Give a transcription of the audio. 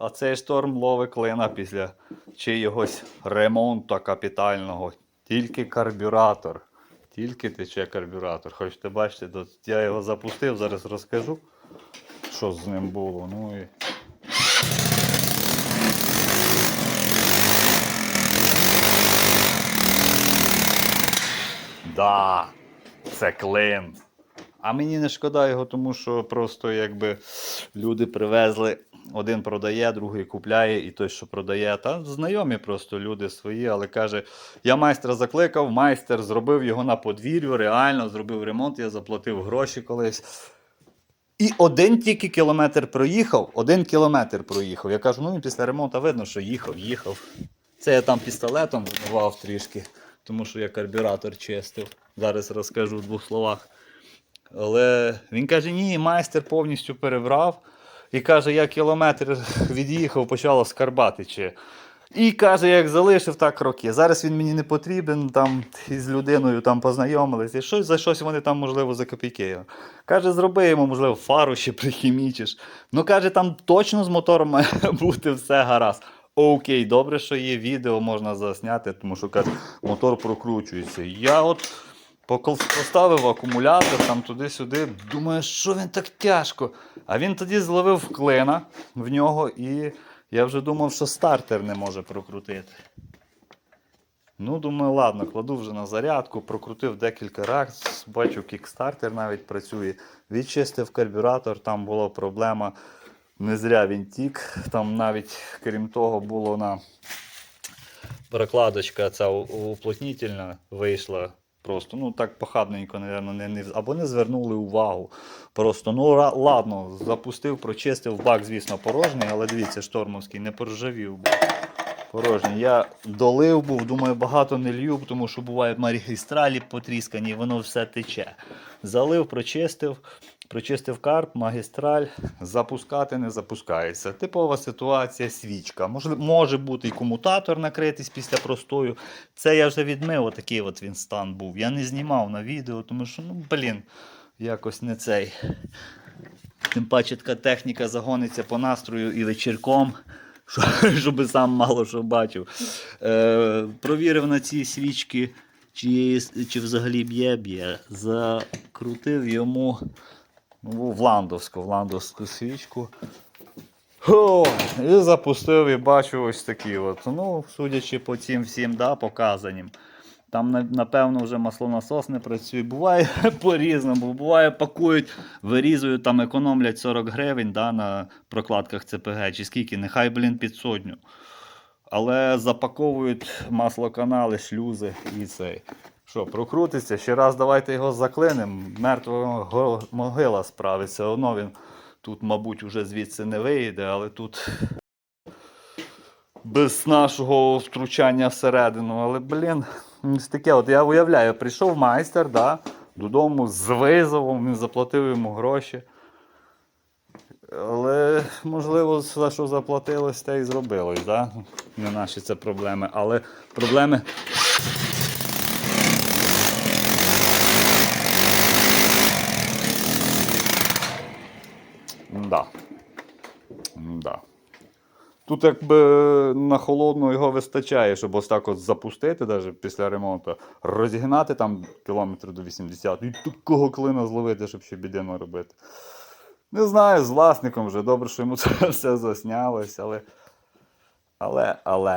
А цей шторм ловить клина після чиїгось ремонту капітального. Тільки карбюратор. Тільки тече карбюратор. Хочете бачите, я його запустив, зараз розкажу, що з ним було. Ну і... Да, це клин. А мені не шкода його, тому що просто якби люди привезли, один продає, другий купляє, і той, що продає, та знайомі просто люди свої, але каже: я майстра закликав, майстер зробив його на подвір'ю, реально зробив ремонт, я заплатив гроші колись. І один тільки кілометр проїхав, один кілометр проїхав. Я кажу, ну він після ремонту видно, що їхав, їхав. Це я там пістолетом вбивав трішки, тому що я карбюратор чистив. Зараз розкажу в двох словах. Але він каже, ні, майстер повністю перебрав. І каже, я кілометр від'їхав, почало скарбати. Чи. І каже, як залишив, так роки. Зараз він мені не потрібен, там із людиною там познайомились. І щось за щось вони там, можливо, за копійки. Каже, зроби йому, можливо, фару ще прихімічиш. Ну, каже, там точно з мотором має бути все гаразд. Окей, добре, що є відео, можна засняти, тому що каже, мотор прокручується. Я от поставив акумулятор там туди-сюди, думаю, що він так тяжко. А він тоді зловив клина в нього, і я вже думав, що стартер не може прокрутити. Ну, думаю, ладно, кладу вже на зарядку, прокрутив декілька разів, бачу, кікстартер навіть працює. Відчистив карбюратор, там була проблема. Не зря він тік. Там навіть, крім того, було на прокладочка ця уплотнітельна вийшла. Просто, ну так похабненько, напевно, не, не, або не звернули увагу. Просто, ну ладно, запустив, прочистив, бак, звісно, порожній, але дивіться, штормовський не поржавів. був. Порожній. Я долив був, думаю, багато не лью, тому що бувають магістралі потріскані, воно все тече. Залив, прочистив, прочистив карп, магістраль, запускати не запускається. Типова ситуація, свічка. Може, може бути і комутатор накритись після простою. Це я вже відмив, отакий от він стан був. Я не знімав на відео, тому що, ну, блін, якось не цей. Тим паче така техніка загониться по настрою і вечірком, щоб сам мало що бачив. Е, провірив на ці свічки, чи, чи взагалі б'є, б'є. Закрутив йому ну, в ландовську, в ландовську свічку. О, і запустив і бачу ось такі от. Ну, судячи по цим всім да, показанням. Там, напевно, вже маслонасос не працює. Буває по-різному. Буває, пакують, вирізують, там економлять 40 гривень да, на прокладках ЦПГ, чи скільки, нехай, блін, під сотню. Але запаковують маслоканали, шлюзи і цей. Що, прокрутиться, ще раз давайте його заклинемо. Мертва могила справиться. Воно він тут, мабуть, уже звідси не вийде, але тут без нашого втручання всередину. Але, блін, таке. От я уявляю, прийшов майстер да, додому з визовом, він заплатив йому гроші. Але, можливо, за що заплатилось, те і зробилось, да? Не наші це проблеми. Але проблеми. Да. Да. Тут якби на холодну його вистачає, щоб ось так от запустити, навіть після ремонту, розігнати там кілометр до 80 і такого клина зловити, щоб ще біди робити. Не знаю, з власником вже добре, що йому це все заснялось, але. Але, але.